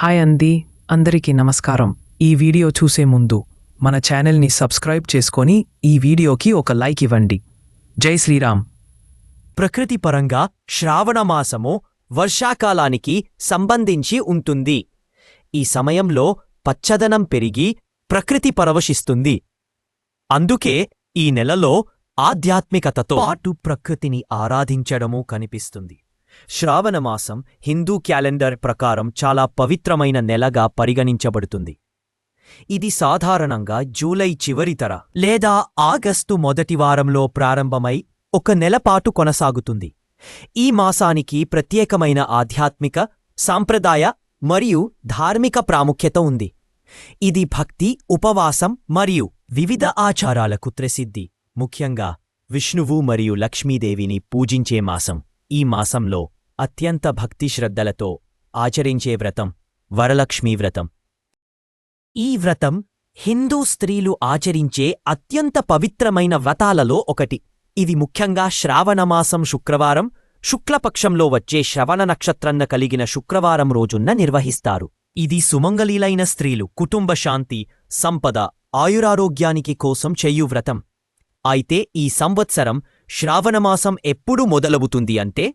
Hi అంది అందరికీ నమస్కారం. ఈ వీడియో చూసే ముందు మన ఛానల్ని సబ్స్క్రైబ్ చేసుకొని ఈ వీడియోకి ఒక లైక్ ఇవ్వండి. జై శ్రీరామ్. ప్రకృతి పరంగా శ్రావణమాసము వర్షాకాలానికి సంబంధించి ఉంటుంది. ఈ సమయంలో పచ్చదనం పెరిగి ప్రకృతి పరవశిస్తుంది. అందుకే ఈ నెలలో ఆధ్యాత్మికతతో పాటు ప్రకృతిని ఆరాధించడము కనిపిస్తుంది. శ్రావణమాసం హిందూ క్యాలెండర్ ప్రకారం చాలా పవిత్రమైన నెలగా పరిగణించబడుతుంది. ఇది సాధారణంగా జూలై చివరితర లేదా ఆగస్టు మొదటి వారంలో ప్రారంభమై ఒక నెలపాటు కొనసాగుతుంది. ఈ మాసానికి ప్రత్యేకమైన ఆధ్యాత్మిక సాంప్రదాయ మరియు ధార్మిక ప్రాముఖ్యత ఉంది. ఇది భక్తి ఉపవాసం మరియు వివిధ ఆచారాలకు ప్రసిద్ధి ముఖ్యంగా విష్ణువు మరియు లక్ష్మీదేవిని పూజించే మాసం. ఈ మాసంలో అత్యంత భక్తి శ్రద్ధలతో ఆచరించే వ్రతం వరలక్ష్మీ వ్రతం. ఈ వ్రతం హిందూ స్త్రీలు ఆచరించే అత్యంత పవిత్రమైన వ్రతాలలో ఒకటి. ఇది ముఖ్యంగా శ్రావణమాసం శుక్రవారం శుక్లపక్షంలో వచ్చే శ్రవణ నక్షత్రంన కలిగిన శుక్రవారం రోజున్న నిర్వహిస్తారు. ఇది సుమంగళీలైన స్త్రీలు కుటుంబ శాంతి సంపద ఆయురారోగ్యానికి కోసం చెయ్యు వ్రతం. అయితే ఈ సంవత్సరం శ్రావణమాసం ఎప్పుడు మొదలవుతుంది అంటే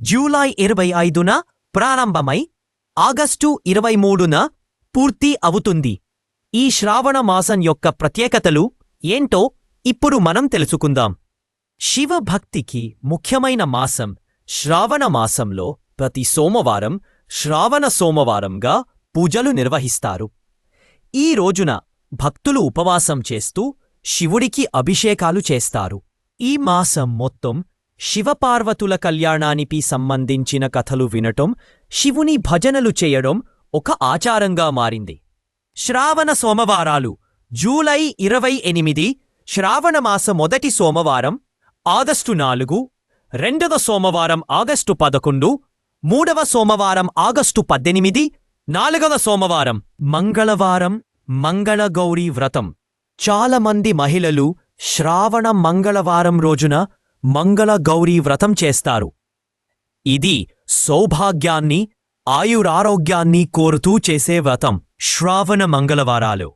జూలై ఇరవై ఐదున ప్రారంభమై ఆగస్టు ఇరవై మూడున పూర్తి అవుతుంది. ఈ శ్రావణ మాసం యొక్క ప్రత్యేకతలు ఏంటో ఇప్పుడు మనం తెలుసుకుందాం. శివభక్తికి ముఖ్యమైన మాసం శ్రావణ మాసంలో ప్రతి సోమవారం శ్రావణ సోమవారంగా పూజలు నిర్వహిస్తారు. ఈ రోజున భక్తులు ఉపవాసం చేస్తూ శివుడికి అభిషేకాలు చేస్తారు. ఈ మాసం మొత్తం శివపార్వతుల కళ్యాణానికి సంబంధించిన కథలు వినటం శివుని భజనలు చేయడం ఒక ఆచారంగా మారింది. శ్రావణ సోమవారాలు జూలై ఇరవై ఎనిమిది శ్రావణమాస మొదటి సోమవారం ఆగస్టు నాలుగు రెండవ సోమవారం ఆగస్టు పదకొండు మూడవ సోమవారం ఆగస్టు పద్దెనిమిది నాలుగవ సోమవారం మంగళవారం మంగళగౌరీ వ్రతం. చాలామంది మహిళలు శ్రావణ మంగళవారం రోజున మంగళ గౌరీ వ్రతం చేస్తారు. ఇది సౌభాగ్యాన్ని ఆయురారోగ్యాన్ని కోరుతూ చేసే వ్రతం శ్రావణ మంగళవారాలు.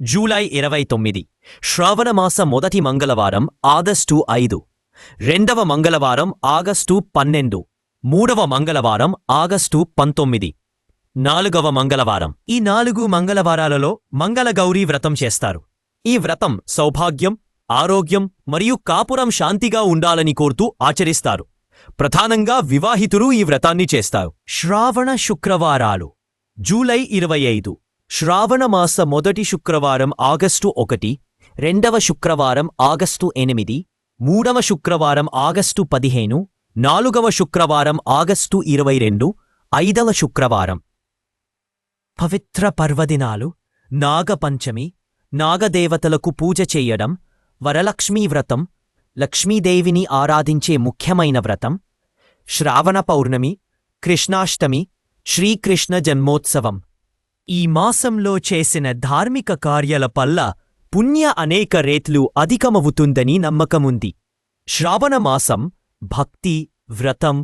జూలై ఇరవై తొమ్మిది. శ్రావణమాస మొదటి మంగళవారం ఆగస్టు ఐదు. రెండవ మంగళవారం ఆగస్టు పన్నెండు. మూడవ మంగళవారం ఆగస్టు పంతొమ్మిది. నాలుగవ మంగళవారం. ఈ నాలుగు మంగళవారాలలో మంగళగౌరీ వ్రతం చేస్తారు. ఈ వ్రతం సౌభాగ్యం ఆరోగ్యం మరియు కాపురం శాంతిగా ఉండాలని కోరుతూ ఆచరిస్తారు. ప్రధానంగా వివాహితులు ఈ వ్రతాన్ని చేస్తారు. శ్రావణ శుక్రవారాలు. జూలై ఇరవై ఐదు. శ్రావణమాస మొదటి శుక్రవారం ఆగస్టు ఒకటి రెండవ శుక్రవారం ఆగస్టు ఎనిమిది మూడవ శుక్రవారం ఆగస్టు పదిహేను నాలుగవ శుక్రవారం ఆగస్టు ఇరవై రెండు ఐదవ శుక్రవారం. పవిత్ర పర్వదినాలు నాగపంచమి నాగదేవతలకు పూజ చెయ్యడం వరలక్ష్మీ వ్రతం లక్ష్మీదేవిని ఆరాధించే ముఖ్యమైన వ్రతం శ్రావణ పౌర్ణమి కృష్ణాష్టమి శ్రీకృష్ణ జన్మోత్సవం. ఈ మాసంలో చేసిన ధార్మిక కార్యాల పల్ల పుణ్య అనేక రేట్లు అధికమవుతుందని నమ్మకముంది. శ్రావణమాసం భక్తి వ్రతం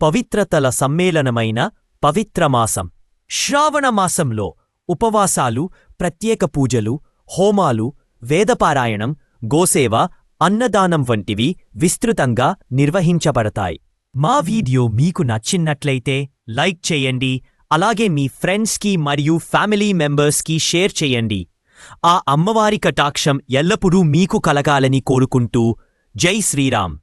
పవిత్రతల సమ్మేళనమైన పవిత్రమాసం శ్రావణమాసంలో ఉపవాసాలు ప్రత్యేక పూజలు హోమాలు వేదపారాయణం గోసేవ అన్నదానం వంటివి విస్తృతంగా నిర్వహించబడతాయి. మా వీడియో మీకు నచ్చినట్లయితే లైక్ చేయండి అలాగే మీ ఫ్రెండ్స్కి మరియు ఫ్యామిలీ మెంబర్స్కి షేర్ చేయండి. ఆ అమ్మవారి కటాక్షం ఎల్లప్పుడూ మీకు కలగాలని కోరుకుంటూ జై శ్రీరామ్.